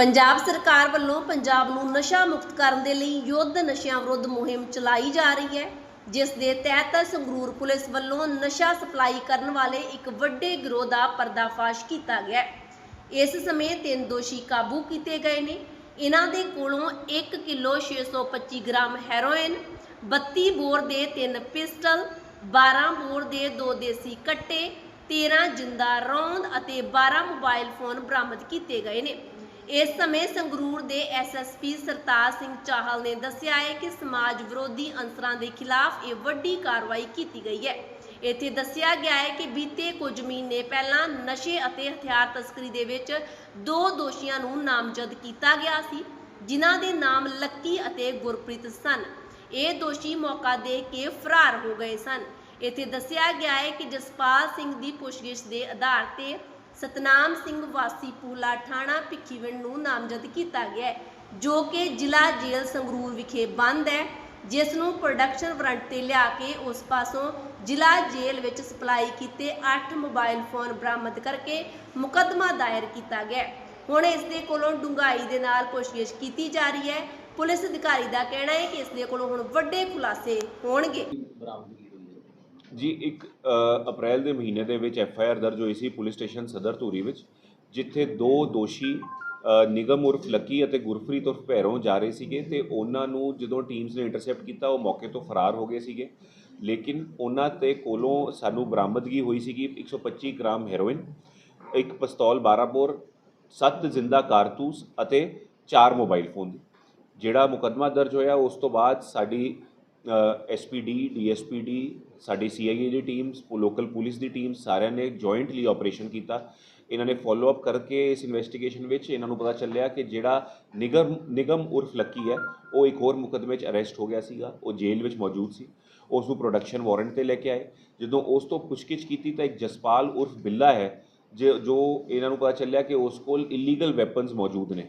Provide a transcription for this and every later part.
ਪੰਜਾਬ ਸਰਕਾਰ ਵੱਲੋਂ ਪੰਜਾਬ ਨੂੰ ਨਸ਼ਾ ਮੁਕਤ ਕਰਨ ਦੇ ਲਈ ਯੁੱਧ ਨਸ਼ਿਆਂ ਵਿਰੁੱਧ ਮੁਹਿੰਮ ਚਲਾਈ ਜਾ ਰਹੀ ਹੈ, ਜਿਸ ਦੇ ਤਹਿਤ ਸੰਗਰੂਰ ਪੁਲਿਸ ਵੱਲੋਂ ਨਸ਼ਾ ਸਪਲਾਈ ਕਰਨ ਵਾਲੇ ਇੱਕ ਵੱਡੇ ਗਿਰੋਹ ਦਾ ਪਰਦਾਫਾਸ਼ ਕੀਤਾ ਗਿਆ ਇਸ ਸਮੇਂ ਤਿੰਨ ਦੋਸ਼ੀ ਕਾਬੂ ਕੀਤੇ ਗਏ ਨੇ। ਇਹਨਾਂ ਦੇ ਕੋਲੋਂ 1 ਕਿਲੋ 625 ਗ੍ਰਾਮ ਹੈਰੋਇਨ 32 ਬੋਰ ਦੇ ਤਿੰਨ ਪਿਸਟਲ 12 ਬੋਰ ਦੇ ਦੋ ਦੇਸੀ ਕੱਟੇ 13 ਜਿੰਦਾ ਰੌਂਦ ਅਤੇ 12 ਮੋਬਾਈਲ ਫੋਨ ਬਰਾਮਦ ਕੀਤੇ ਗਏ ਨੇ। ਇਸ ਸਮੇਂ ਸੰਗਰੂਰ ਦੇ ਐਸਐਸਪੀ ਸਰਤਾਜ ਸਿੰਘ ਚਾਹਲ ਨੇ ਦੱਸਿਆ ਹੈ ਕਿ ਸਮਾਜ ਵਿਰੋਧੀ ਅੰਸਰਾਂ ਦੇ ਖਿਲਾਫ ਇਹ ਵੱਡੀ ਕਾਰਵਾਈ ਕੀਤੀ ਗਈ ਹੈ। ਇੱਥੇ ਦੱਸਿਆ ਗਿਆ ਹੈ ਕਿ ਬੀਤੇ ਕੁਝ ਮਹੀਨੇ ਪਹਿਲਾਂ ਨਸ਼ੇ ਅਤੇ ਹਥਿਆਰ ਤਸਕਰੀ ਦੇ ਵਿੱਚ ਦੋ ਦੋਸ਼ੀਆਂ ਨੂੰ ਨਾਮਜ਼ਦ ਕੀਤਾ ਗਿਆ ਸੀ, ਜਿਨ੍ਹਾਂ ਦੇ ਨਾਮ ਲੱਕੀ ਅਤੇ ਗੁਰਪ੍ਰੀਤ ਸਨ। ਇਹ ਦੋਸ਼ੀ ਮੌਕਾ ਦੇ ਕੇ ਫਰਾਰ ਹੋ ਗਏ ਸਨ। ਇੱਥੇ ਦੱਸਿਆ ਗਿਆ ਹੈ ਕਿ ਜਸਪਾਲ ਸਿੰਘ ਦੀ ਪੁੱਛਗਿੱਛ ਦੇ ਆਧਾਰ ਤੇ ਸਤਨਾਮ ਸਿੰਘ ਵਾਸੀ ਪੂਲਾ ਠਾਣਾ ਭਿੱਖੀਵਿੰਡ ਨੂੰ ਨਾਮਜ਼ਦ ਕੀਤਾ ਗਿਆ ਹੈ, ਜੋ ਕਿ ਜ਼ਿਲ੍ਹਾ ਜੇਲ੍ਹ ਸੰਗਰੂਰ ਵਿਖੇ ਬੰਦ ਹੈ। ਜਿਸ ਨੂੰ ਪ੍ਰੋਡਕਸ਼ਨ ਵਾਰੰਟ ਤੇ ਲਿਆ ਕੇ ਉਸ ਪਾਸੋਂ ਜ਼ਿਲ੍ਹਾ ਜੇਲ੍ਹ ਵਿੱਚ ਸਪਲਾਈ ਕੀਤੇ 8 ਮੋਬਾਈਲ ਫੋਨ ਬਰਾਮਦ ਕਰਕੇ ਮੁਕੱਦਮਾ ਦਾਇਰ ਕੀਤਾ ਗਿਆ ਹੁਣ ਇਸ ਦੇ ਕੋਲੋਂ ਡੂੰਘਾਈ ਦੇ ਨਾਲ ਪੁੱਛਗਿੱਛ ਕੀਤੀ ਜਾ ਰਹੀ ਹੈ। ਪੁਲਿਸ ਅਧਿਕਾਰੀ ਦਾ ਕਹਿਣਾ ਹੈ ਕਿ ਇਸ ਦੇ ਕੋਲੋਂ ਹੁਣ ਵੱਡੇ ਖੁਲਾਸੇ ਹੋਣਗੇ। ਬਰਾਮਦਗੀ ਜੀ, ਇੱਕ ਅਪ੍ਰੈਲ ਦੇ ਮਹੀਨੇ ਦੇ ਵਿੱਚ ਐਫ ਆਈ ਆਰ ਦਰਜ ਹੋਈ ਸੀ ਪੁਲਿਸ ਸਟੇਸ਼ਨ ਸਦਰ ਧੂਰੀ ਵਿੱਚ, ਜਿੱਥੇ ਦੋ ਦੋਸ਼ੀ ਨਿਗਮ ਉਰਫ ਲੱਕੀ ਅਤੇ ਗੁਰਪ੍ਰੀਤ ਉਰਫ ਭੈਰੋਂ ਜਾ ਰਹੇ ਸੀਗੇ ਤੇ ਉਹਨਾਂ ਨੂੰ ਜਦੋਂ ਟੀਮਸ ਨੇ ਇੰਟਰਸੈਪਟ ਕੀਤਾ, ਉਹ ਮੌਕੇ ਤੋਂ ਫਰਾਰ ਹੋ ਗਏ ਸੀਗੇ। ਲੇਕਿਨ ਉਹਨਾਂ ਤੇ ਕੋਲੋਂ ਸਾਨੂੰ ਬਰਾਮਦਗੀ ਹੋਈ ਸੀਗੀ 125 ਗ੍ਰਾਮ ਹੈਰੋਇਨ, ਇੱਕ ਪਿਸਤੌਲ 12 ਬੋਰ 7 ਜ਼ਿੰਦਾ ਕਾਰਤੂਸ ਅਤੇ 4 ਮੋਬਾਈਲ ਫੋਨ ਜਿਹੜਾ ਮੁਕੱਦਮਾ ਦਰਜ ਹੋਇਆ, ਉਸ ਤੋਂ ਬਾਅਦ ਸਾਡੀ ਐਸਪੀਡੀ ਡੀਐਸਪੀਡੀ ਸਾਡੀ ਸੀਆਈਏ ਦੀ ਟੀਮਸ ਲੋਕਲ ਪੁਲਿਸ ਦੀ ਟੀਮ ਸਾਰਿਆਂ ਨੇ ਜੁਆਇੰਟਲੀ ਆਪਰੇਸ਼ਨ ਕੀਤਾ। ਇਹਨਾਂ ਨੇ ਫਾਲੋ ਅਪ ਕਰਕੇ ਇਸ ਇਨਵੈਸਟੀਗੇਸ਼ਨ ਵਿੱਚ ਇਹਨਾਂ ਨੂੰ ਪਤਾ ਚੱਲਿਆ ਕਿ ਜਿਹੜਾ ਨਿਗਮ ਨਿਗਮ ਉਰਫ ਲੱਕੀ ਹੈ, ਉਹ ਇੱਕ ਹੋਰ ਮੁਕੱਦਮੇ 'ਚ ਅਰੈਸਟ ਹੋ ਗਿਆ ਸੀਗਾ। ਉਹ ਜੇਲ੍ਹ ਵਿੱਚ ਮੌਜੂਦ ਸੀ। ਉਸ ਨੂੰ ਪ੍ਰੋਡਕਸ਼ਨ ਵਾਰੰਟ ਤੇ ਲੈ ਕੇ ਆਏ। ਜਦੋਂ ਉਸ ਤੋਂ ਪੁੱਛਗਿੱਛ ਕੀਤੀ ਤਾਂ ਇੱਕ ਜਸਪਾਲ ਉਰਫ ਬਿੱਲਾ ਹੈ, ਜੋ ਇਹਨਾਂ ਨੂੰ ਪਤਾ ਚੱਲਿਆ ਕਿ ਉਸ ਕੋਲ ਇਲੀਗਲ ਵੈਪਨਸ ਮੌਜੂਦ ਨੇ।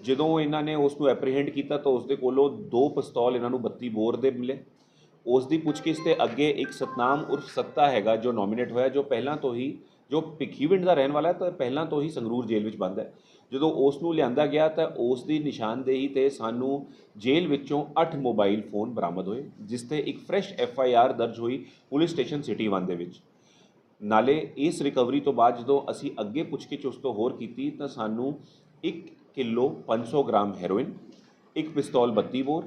ਜਦੋਂ ਇਹਨਾਂ ਨੇ ਉਸ ਨੂੰ ਐਪਰੀਹੈਂਡ ਕੀਤਾ ਤਾਂ ਉਸ ਦੇ ਕੋਲੋਂ ਦੋ ਪਿਸਤੌਲ ਇਹਨਾਂ ਨੂੰ 32 ਬੋਰ ਦੇ ਮਿਲੇ। ਉਸ ਦੀ ਪੁੱਛਗਿੱਛ ਤੇ ਅੱਗੇ ਇੱਕ ਸਤਨਾਮ ਉਰਫ ਸੱਤਾ ਹੈਗਾ ਜੋ ਨੋਮੀਨੇਟ ਹੋਇਆ, ਜੋ ਪਹਿਲਾਂ ਤੋਂ ਹੀ, ਜੋ ਭਿੱਖੀਵਿੰਡ ਦਾ ਰਹਿਣ ਵਾਲਾ ਹੈ, ਤਾਂ ਪਹਿਲਾਂ ਤੋਂ ਹੀ ਸੰਗਰੂਰ ਜੇਲ੍ਹ ਵਿੱਚ ਬੰਦ ਹੈ। ਜਦੋਂ ਉਸ ਨੂੰ ਲਿਆਂਦਾ ਗਿਆ ਤਾਂ ਉਸ ਦੀ ਨਿਸ਼ਾਨਦੇਹੀ ਤੇ ਸਾਨੂੰ ਜੇਲ੍ਹ ਵਿੱਚੋਂ 8 ਮੋਬਾਈਲ ਫੋਨ ਬਰਾਮਦ ਹੋਏ, ਜਿਸ ਤੇ ਇੱਕ ਫਰੈਸ਼ ਐਫ ਆਈ ਆਰ ਦਰਜ ਹੋਈ ਪੁਲਿਸ ਸਟੇਸ਼ਨ ਸਿਟੀ 1 ਦੇ ਵਿੱਚ। ਨਾਲੇ ਇਸ ਰਿਕਵਰੀ ਤੋਂ ਬਾਅਦ ਜਦੋਂ ਅਸੀਂ ਅੱਗੇ ਪੁੱਛਗਿੱਛ ਉਸ ਤੋਂ ਹੋਰ ਕੀਤੀ ਤਾਂ ਸਾਨੂੰ ਇੱਕ ਕਿਲੋ 500 ਗ੍ਰਾਮ ਹੈਰੋਇਨ, ਇੱਕ ਪਿਸਤੌਲ 32 ਬੋਰ,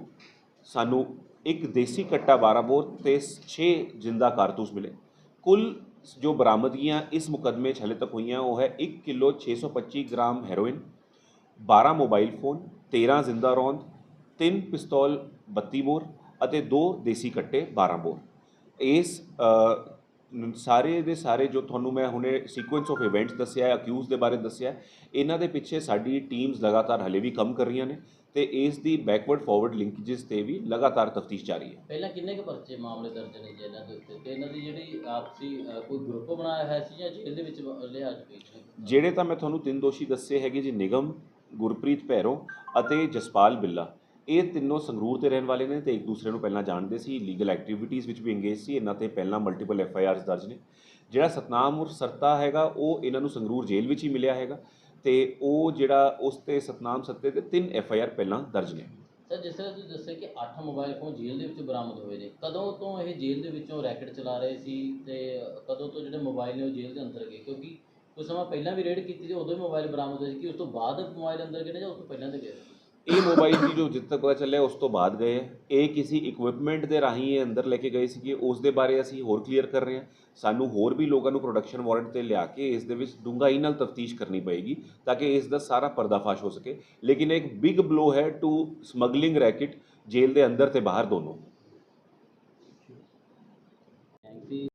ਸਾਨੂੰ ਇੱਕ ਦੇਸੀ ਕੱਟਾ 12 ਬੋਰ ਤੇ 6 ਜਿੰਦਾ ਕਾਰਤੂਸ ਮਿਲੇ। ਕੁੱਲ ਜੋ ਬਰਾਮਦਗੀਆਂ ਇਸ ਮੁਕੱਦਮੇ 'ਚ ਹਲੇ ਤੱਕ ਹੋਈਆਂ, ਉਹ ਹੈ 1 kilo 625 gram heroin 12 mobile phone 13 ਜ਼ਿੰਦਾ ਰੌਂਦ 3 ਪਿਸਤੌਲ 32 ਬੋਰ ਅਤੇ 2 ਦੇਸੀ ਕੱਟੇ 12 ਬੋਰ। ਇਸ ਸਾਰੇ ਦੇ ਸਾਰੇ ਜੋ ਤੁਹਾਨੂੰ ਮੈਂ ਹੁਣੇ ਸੀਕੁਐਂਸ ਆਫ ਇਵੈਂਟਸ ਦੱਸਿਆ ਹੈ ਅਕਿਊਜ਼ ਦੇ ਬਾਰੇ ਦੱਸਿਆ ਇਹਨਾਂ ਦੇ ਪਿੱਛੇ ਸਾਡੀ ਟੀਮਸ ਲਗਾਤਾਰ ਹਲੇ ਵੀ ਕੰਮ ਕਰ ਰਹੀਆਂ ਨੇ ਤੇ ਇਸ ਦੀ ਬੈਕਵਰਡ ਫਾਰਵਰਡ ਲਿੰਕੇजेस ਤੇ ਵੀ ਲਗਾਤਾਰ ਤਫਤੀਸ਼ ਜਾਰੀ ਹੈ। ਪਹਿਲਾਂ ਕਿੰਨੇ ਕੁ ਪਰਚੇ ਮਾਮਲੇ ਦਰਜ ਨੇ ਜੀ ਇਹਨਾਂ ਦੇ ਉੱਤੇ? ਤੇ ਇਹਨਾਂ ਦੀ ਜਿਹੜੀ ਆਪਸੀ ਕੋਈ ਗਰੁੱਪ ਬਣਾਇਆ ਹੋਇਆ ਸੀ ਜਾਂ ਜੇਲ੍ਹ ਦੇ ਵਿੱਚ ਲਿਆ ਜਿਹੜੇ ਤਾਂ ਮੈਂ ਤੁਹਾਨੂੰ ਤਿੰਨ ਦੋਸ਼ੀ ਦੱਸੇ ਹੈਗੇ ਜੀ ਨਿਗਮ ਗੁਰਪ੍ਰੀਤ ਭੈਰੋਂ ਅਤੇ ਜਸਪਾਲ ਬਿੱਲਾ। ਇਹ ਤਿੰਨੋਂ ਸੰਗਰੂਰ 'ਤੇ ਰਹਿਣ ਵਾਲੇ ਨੇ ਤੇ ਇੱਕ ਦੂਸਰੇ ਨੂੰ ਪਹਿਲਾਂ ਜਾਣਦੇ ਸੀ। ਲੀਗਲ ਐਕਟੀਵਿਟੀਜ਼ ਵਿੱਚ ਵੀ ਇੰਗੇਜ ਸੀ। ਇਹਨਾਂ ਤੇ ਪਹਿਲਾਂ ਮਲਟੀਪਲ ਐਫ ਆਈ ਆਰਸ ਦਰਜ ਨੇ। ਜਿਹੜਾ ਸਤਨਾਮ ਉਰ ਸਰਤਾ ਹੈਗਾ, ਉਹ ਇਹਨਾਂ ਨੂੰ ਸੰਗਰੂਰ ਜੇਲ੍ਹ ਵਿੱਚ ਹੀ ਮਿਲਿਆ ਹੈਗਾ ਤੇ ਉਹ ਜਿਹੜਾ ਉਸ ਤੇ ਸਤਨਾਮ ਸੱਤੇ ਤੇ ਤਿੰਨ ਐਫ ਆਈ ਆਰ ਪਹਿਲਾਂ ਦਰਜ ਨੇ। ਸਰ, ਜਿਸ ਤਰ੍ਹਾਂ ਤੁਸੀਂ ਦੱਸਿਆ ਕਿ 8 ਮੋਬਾਈਲ ਫੋਨ ਜੇਲ੍ਹ ਦੇ ਵਿੱਚ ਬਰਾਮਦ ਹੋਏ ਨੇ, ਕਦੋਂ ਤੋਂ ਇਹ ਜੇਲ੍ਹ ਦੇ ਵਿੱਚੋਂ ਰੈਕਟ ਚਲਾ ਰਹੇ ਸੀ ਤੇ ਕਦੋਂ ਤੋਂ ਜਿਹੜੇ ਮੋਬਾਈਲ ਨੇ ਉਹ ਜੇਲ੍ਹ ਦੇ ਅੰਦਰ ਗਏ? ਕਿਉਂਕਿ ਕੁਝ ਸਮਾਂ ਪਹਿਲਾਂ ਵੀ ਰੇਡ ਕੀਤੀ ਸੀ, ਉਦੋਂ ਵੀ ਮੋਬਾਈਲ ਬਰਾਮਦ ਹੋਏ ਸੀ। ਕਿ ਉਸ ਤੋਂ ਬਾਅਦ ਮੋਬਾਈਲ ਅੰਦਰ ਗਏ ਨੇ ਜਾਂ ਉਸ ਤੋਂ ਪਹਿਲਾਂ ਦੇ ਗਏ ਇਹ ਮੋਬਾਈਲ ਦੀ ਜੋ ਜਿੱਥੇ ਤੱਕ ਪਤਾ ਚੱਲਿਆ, ਉਸ ਤੋਂ ਬਾਅਦ ਗਏ ਇਹ ਕਿਸੇ ਇਕਵਿਪਮੈਂਟ ਦੇ ਰਾਹੀਂ ਇਹ ਅੰਦਰ ਲੈ ਕੇ ਗਏ ਸੀਗੇ। ਉਸ ਦੇ ਬਾਰੇ ਅਸੀਂ ਹੋਰ ਕਲੀਅਰ ਕਰ ਰਹੇ ਹਾਂ। ਸਾਨੂੰ ਹੋਰ ਵੀ ਲੋਕਾਂ ਨੂੰ ਪ੍ਰੋਡਕਸ਼ਨ ਵਾਰੰਟ ਤੇ ਲਿਆ ਕੇ ਇਸ ਦੇ ਵਿੱਚ ਡੂੰਘਾਈ ਨਾਲ ਤਫਤੀਸ਼ ਕਰਨੀ ਪਏਗੀ ਤਾਂ ਕਿ ਇਸ ਦਾ ਸਾਰਾ ਪਰਦਾਫਾਸ਼ ਹੋ ਸਕੇ। ਲੇਕਿਨ ਇੱਕ ਬਿਗ ਬਲੋ ਹੈ ਟੂ ਸਮਗਲਿੰਗ ਰੈਕਟ ਜੇਲ੍ਹ ਦੇ ਅੰਦਰ ਤੇ ਬਾਹਰ ਦੋਨੋਂ। Thank you